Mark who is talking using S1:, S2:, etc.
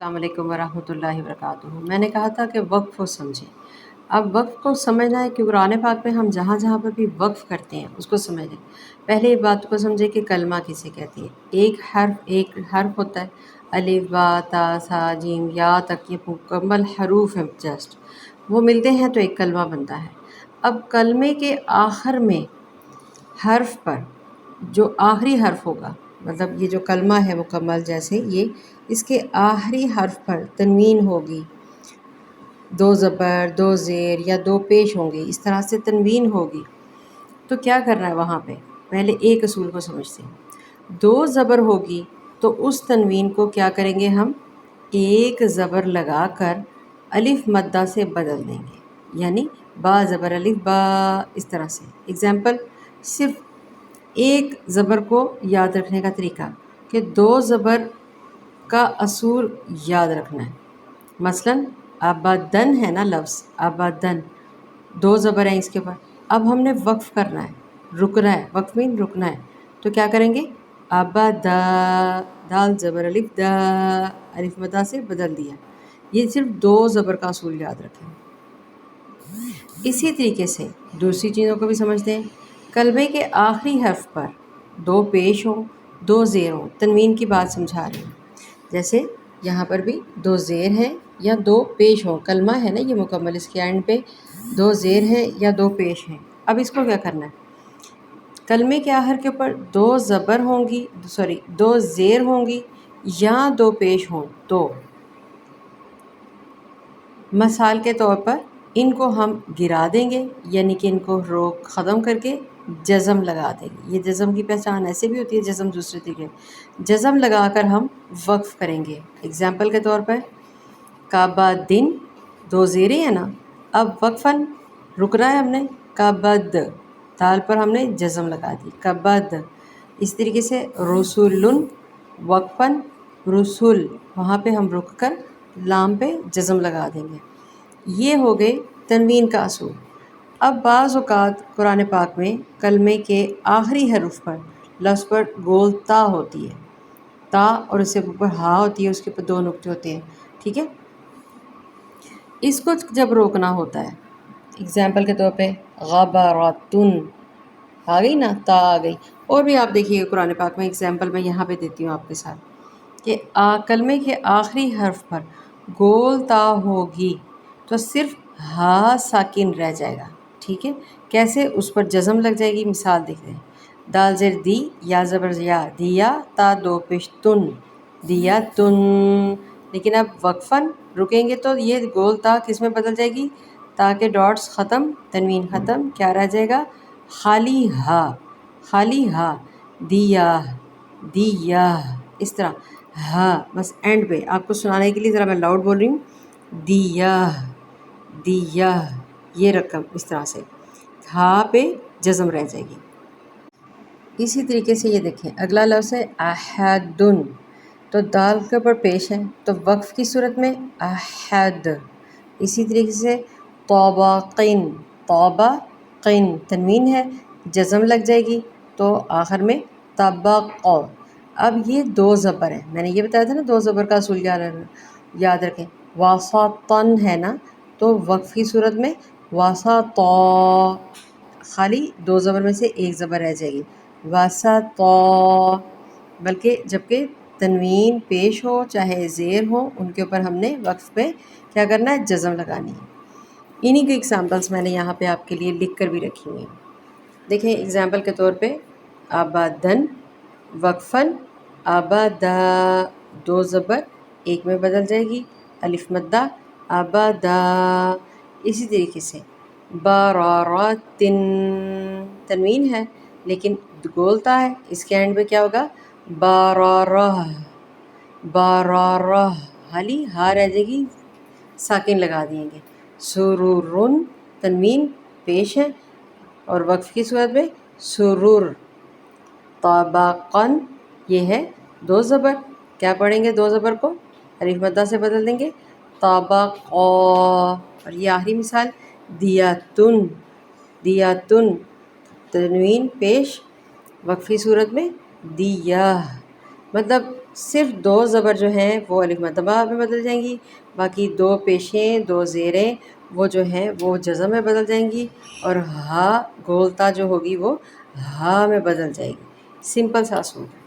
S1: السلام علیکم ورحمۃ اللہ وبرکاتہ۔ میں نے کہا تھا کہ وقف کو سمجھیں۔ اب وقف کو سمجھنا ہے کہ قرآن پاک میں ہم جہاں جہاں پر بھی وقف کرتے ہیں، اس کو سمجھ لیں۔ پہلے یہ بات کو سمجھیں کہ کلمہ کسے کہتی ہے ایک حرف ایک حرف ہوتا ہے۔ الف، با، تا، سا، جیم، یا تک، یہ مکمل حروف ہیں جسٹ وہ ملتے ہیں تو ایک کلمہ بنتا ہے۔ اب کلمے کے آخر میں حرف پر جو آخری حرف ہوگا مطلب یہ جو کلمہ ہے مکمل جیسے یہ اس کے آخری حرف پر تنوین ہوگی۔ دو زبر، دو زیر یا دو پیش ہوں گے، اس طرح سے تنوین ہوگی۔ تو کیا کرنا ہے وہاں پہ؟ پہلے ایک اصول کو سمجھتے ہیں۔ دو زبر ہوگی تو اس تنوین کو کیا کریں گے ہم؟ ایک زبر لگا کر الف مدہ سے بدل دیں گے۔ یعنی با زبر الف با، اس طرح سے۔ اگزامپل صرف ایک زبر کو یاد رکھنے کا طریقہ کہ دو زبر کا اصول یاد رکھنا ہے۔ مثلا ابدن ہے نا لفظ ابدن دو زبر ہیں اس کے بعد۔ اب ہم نے وقف کرنا ہے، رکنا ہے۔ وقف مین رکنا ہے۔ تو کیا کریں گے؟ ابا دا دال زبر، الف دا۔ الف مدا سے بدل دیا۔ یہ صرف دو زبر کا اصول یاد رکھیں۔ اسی طریقے سے دوسری چیزوں کو بھی سمجھتے ہیں۔ کلمے کے آخری حرف پر دو پیش ہوں، دو زیر ہوں۔ تنوین کی بات سمجھا رہے ہیں جیسے یہاں پر بھی دو زیر ہیں یا دو پیش ہوں۔ کلمہ ہے نا، یہ مکمل اس کے اینڈ پہ دو زیر ہیں یا دو پیش ہیں۔ اب اس کو کیا کرنا ہے؟ کلمے کے آخر کے اوپر دو زبر ہوں گی، سوری، دو زیر ہوں گی یا دو پیش ہوں۔ تو مثال کے طور پر ان کو ہم گرا دیں گے یعنی کہ ان کو روک ختم کر کے جزم لگا دیں گے۔ یہ جزم کی پہچان ایسے بھی ہوتی ہے جزم دوسرے طریقے جزم لگا کر ہم وقف کریں گے۔ اگزامپل کے طور پر کعبہ دن، دو زیریں ہیں نا۔ اب وقفاً رکنا ہے ہم نے۔ کبد تال پر ہم نے جزم لگا دی۔ کبد اس طریقے سے رسول وقفاً رسول، وہاں پہ ہم رک کر لام پہ جزم لگا دیں گے۔ یہ ہو گئے تنوین کا اصول۔ اب بعض اوقات قرآن پاک میں کلمے کے آخری حرف پر لفظ پر گول تا ہوتی ہے۔ تا اور اس سے اوپر ہا ہوتی ہے، اس کے اوپر دو نقطے ہوتے ہیں، ٹھیک ہے؟ اس کو جب روکنا ہوتا ہے اگزامپل کے طور پہ غبراتن آ گئی نا؟ تا آ گئی۔ اور بھی آپ دیکھیے، قرآن پاک میں اگزامپل میں یہاں پہ دیتی ہوں آپ کے ساتھ کہ کلمے کے آخری حرف پر گول تا ہوگی تو صرف ہا ساکن رہ جائے گا۔ ٹھیک ہے؟ کیسے اس پر جزم لگ جائے گی؟ مثال دیکھ رہے ہیں دال زر دی یا زبر یا دیا تا دو پشتن دیا تن۔ لیکن اب وقفاً رکیں گے تو یہ گول تا کس میں بدل جائے گی؟ تاکہ ڈاٹس ختم، تنوین ختم، کیا رہ جائے گا؟ خالی ہا۔ خالی ہا۔ دیا۔ دیا۔ اس طرح۔ ہاں بس اینڈ پہ۔ آپ کو سنانے کے لیے ذرا میں لاؤڈ بول رہی ہوں۔ دیا۔ دیا۔ یہ رقم اس طرح سے ہا پہ جزم رہ جائے گی۔ اسی طریقے سے یہ دیکھیں، اگلا لفظ ہے احدن۔ تو دال کے اوپر پیش ہے، تو وقف کی صورت میں احد۔ اسی طریقے سے توبہ قین توبہ قین تنوین ہے، جزم لگ جائے گی، تو آخر میں طبق۔ اب یہ دو زبر ہیں۔ میں نے یہ بتایا تھا نا، دو زبر کا اصول یاد رکھیں۔ واسطن ہے نا، تو وقف کی صورت میں واسا تو خالی دو زبر میں سے ایک زبر رہ جائے گی۔ واسا تو بلکہ جبکہ تنوین پیش ہو، چاہے زیر ہو، ان کے اوپر ہم نے وقف پہ کیا کرنا ہے؟ جزم لگانی۔ ہے انہی کی اگزامپلس میں نے یہاں پہ آپ کے لیے لکھ کر بھی رکھی ہوئی۔ ہیں دیکھیں اگزامپل کے طور پہ آبادن، وقفاً، آبادا۔ دو زبر، ایک میں بدل جائے گی۔ الف مدہ، آبادا۔ اسی طریقے سے۔ باراراتن تنوین ہے، لیکن گولتا ہے، اس کے اینڈ پہ کیا ہوگا؟ بارارہ بارارہ حالی ہا رہ جائے گی، ساکن لگا دیں گے۔ سرورن تنوین پیش ہے، اور وقف کی صورت میں سرور طبقن یہ ہے دو زبر۔ کیا پڑھیں گے دو زبر کو؟ عریف مدہ سے بدل دیں گے۔ طبق اور یہ آخری مثال، دیاتن دیاتن، تنوین پیش وقفی صورت میں دیا مطلب صرف دو زبر جو ہے وہ الف مدبہ میں بدل جائیں گی، باقی دو پیشیں، دو زیریں وہ جو ہیں وہ جزم میں بدل جائیں گی اور ہا گولتا جو ہوگی وہ ہا میں بدل جائے گی۔ سمپل سا اصول۔ ہے